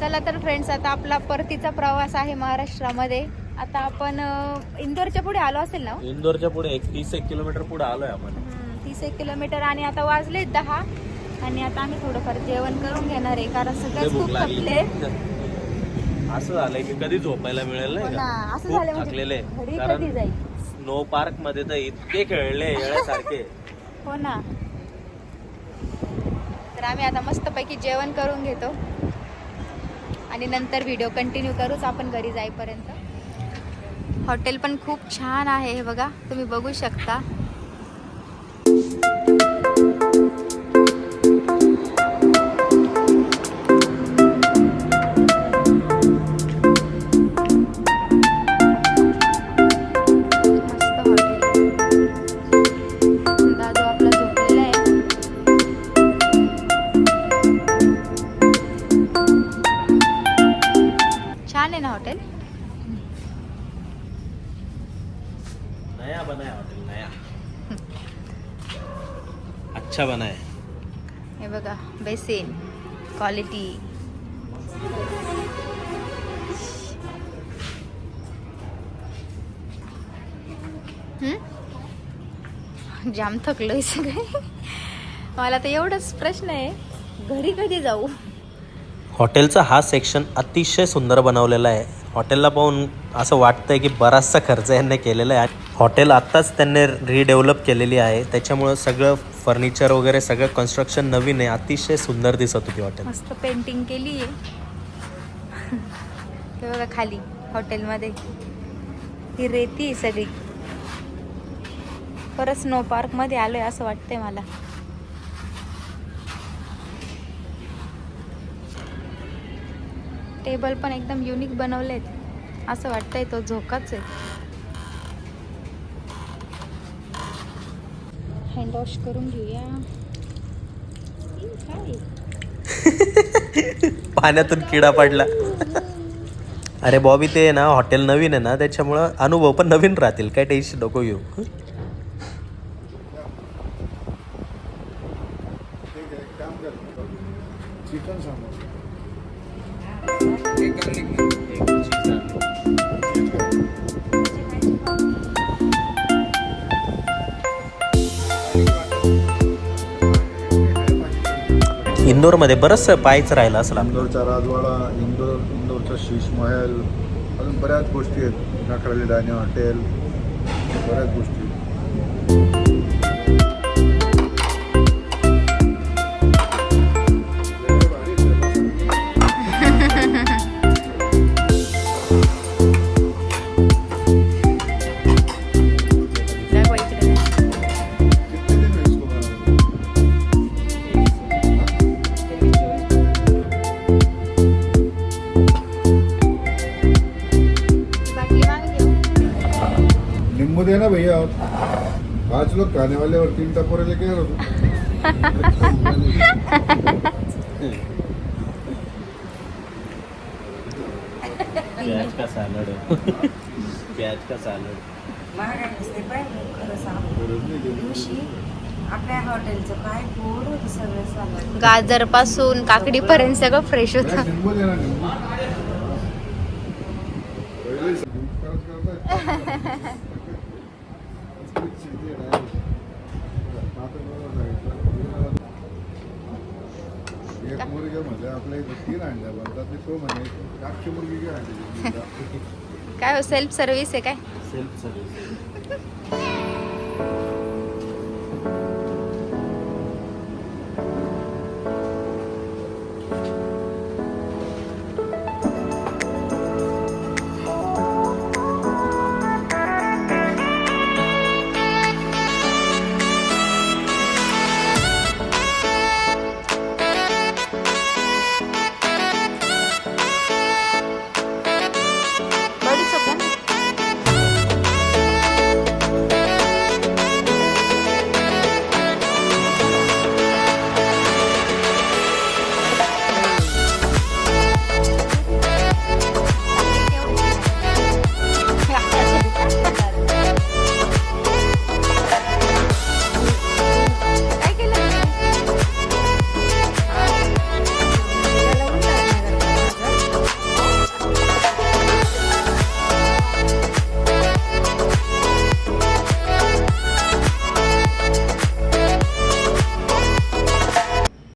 चला तर फ्रेंड्स आता आपला परतीचा प्रवास आहे महाराष्ट्रामध्ये. आता आपण इंदोरच्या पुढे आलो असेल ना हो? इंदोरच्या पुढे एक तीस एक किलोमीटर पुढे आलोय आपण. तीस एक किलोमीटर आणि आता वाजले दहा. आणि आता आम्ही थोडंफार जेवण करून घेणार आहे कारण भूक खूप थकले असं झालंय की कधी झोपायला मिळेल नाही हो असं झालं म्हणजे थकलेले. कारण कधी जाईल? स्नो पार्कमध्ये तर इतके खेळले येण्यासारखे. हो ना. तर आम्ही आता मस्तपैकी जेवण करून घेतो. आणि नंतर व्हिडिओ कंटिन्यू करूच आपण घरी जाईपर्यंत. हॉटेल पण खूप छान आहे हे बघा तुम्ही बघू शकता. आहे ना हॉटेल नया बनाया हॉटेल नया। अच्छा बनाय। हे बघा बेसिन क्वालिटी जाम थकलोय सगळे. मला तर एवढंच प्रश्न आहे. घरी कधी जाऊ? हॉटेलचा हा सेक्शन अतिशय सुंदर बनवलेला आहे. हॉटेलला पाहून असं वाटतंय की बराचसा खर्च यांनी केलेला आहे. हॉटेल आत्ताच त्यांनी रिडेव्हलप केलेली आहे. त्याच्यामुळं सगळं फर्निचर वगैरे सगळं कन्स्ट्रक्शन नवीन आहे. अतिशय सुंदर दिसत होती हॉटेल. मस्त पेंटिंग केली आहे. बघा खाली हॉटेलमध्ये. ही रेती आहे सगळी. परत स्नो पार्कमध्ये आलोय असं वाटतंय मला. टेबल पण एकदम युनिक बनवलेत. असं वाटतंय तो झोकाच आहे. हँड वॉश करून घेऊया. पाण्यातून किडा पडला. अरे बॉबी ते ना हॉटेल नवीन आहे ना त्याच्यामुळं अनुभव पण नवीन राहतील. काय टेन्शन नको घेऊ. चिकन इंदोरमध्ये बरंचसं पाहायचं राहिलं असं इंदोरचा राजवाडा इंदोर इंदोरचा शीश महल अजून बऱ्याच गोष्टी आहेत. नखराली डायनिंग हॉटेल बऱ्याच गोष्टी. नींबू देना भैया? पांच लोग खाने वाले और तीन टपोरे लेके प्याज का सॅलड प्याज का सॅलड आपल्या हॉटेलचं काय गोड होतं सगळं सामान गाजरपासून काकडी पर्यंत सगळं फ्रेश होतं नींबू नींबू पहिले. शिंदे नाही. आता बरोबर सांगितलं. एक मुलगा म्हणजे आपल्या इथं तीन अंड्या बनतात. तो म्हणे मुलगी काय अंडी काय हो सेल्फ सर्व्हिस आहे काय? Self service